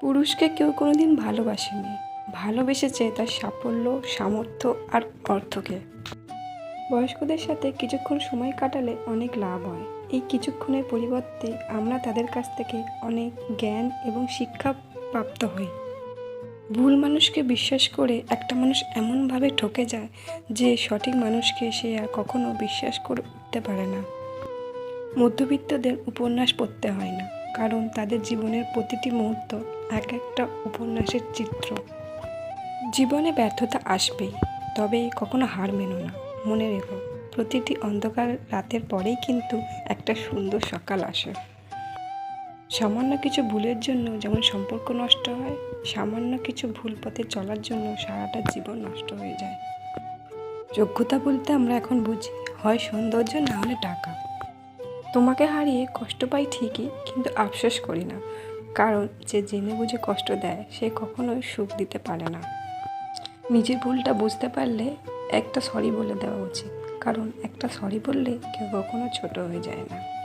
পুরুষকে কেউ কোনোদিন ভালোবাসেনি। ভালোবেসেছে তার সাফল্য, সামর্থ্য আর অর্থকে। বয়স্কদের সাথে কিছুক্ষণ সময় কাটালে অনেক লাভ হয়। এই কিছুক্ষণের পরিবর্তে আমরা তাদের কাছ থেকে অনেক জ্ঞান এবং শিক্ষা প্রাপ্ত হই। ভুল মানুষকে বিশ্বাস করে একটা মানুষ এমনভাবে ঠকে যায় যে সঠিক মানুষকে সে আর কখনো বিশ্বাস করে উঠতে পারে না। মধ্যবিত্তদের উপন্যাস পড়তে হয় না। কারণ তাদের জীবনের প্রতিটি মুহূর্ত এক একটা উপন্যাসের চিত্র। জীবনে ব্যর্থতা আসবেই, তবে কখনো হার মেনো না, মনে রেখো। প্রতিটি অন্ধকার রাতের পরেই কিন্তু একটা সুন্দর সকাল আসে। সামান্য কিছু ভুলের জন্য যেমন সম্পর্ক নষ্ট হয়, সামান্য কিছু ভুল পথে চলার জন্য সারাটা জীবন নষ্ট হয়ে যায়। যোগ্যতা বলতে আমরা এখন বুঝি, হয় সৌন্দর্য না হলে টাকা। তোমাকে হারিয়ে কষ্ট পাই ঠিকই, কিন্তু আফসোস করি না। কারণ যে জেনে বুঝে কষ্ট দেয়, সে কখনোই সুখ দিতে পারে না। নিজের ভুলটা বুঝতে পারলে একটা সরি বলে দেওয়া উচিত। কারণ একটা সরি বললে কেউ কখনো ছোট হয়ে যায় না।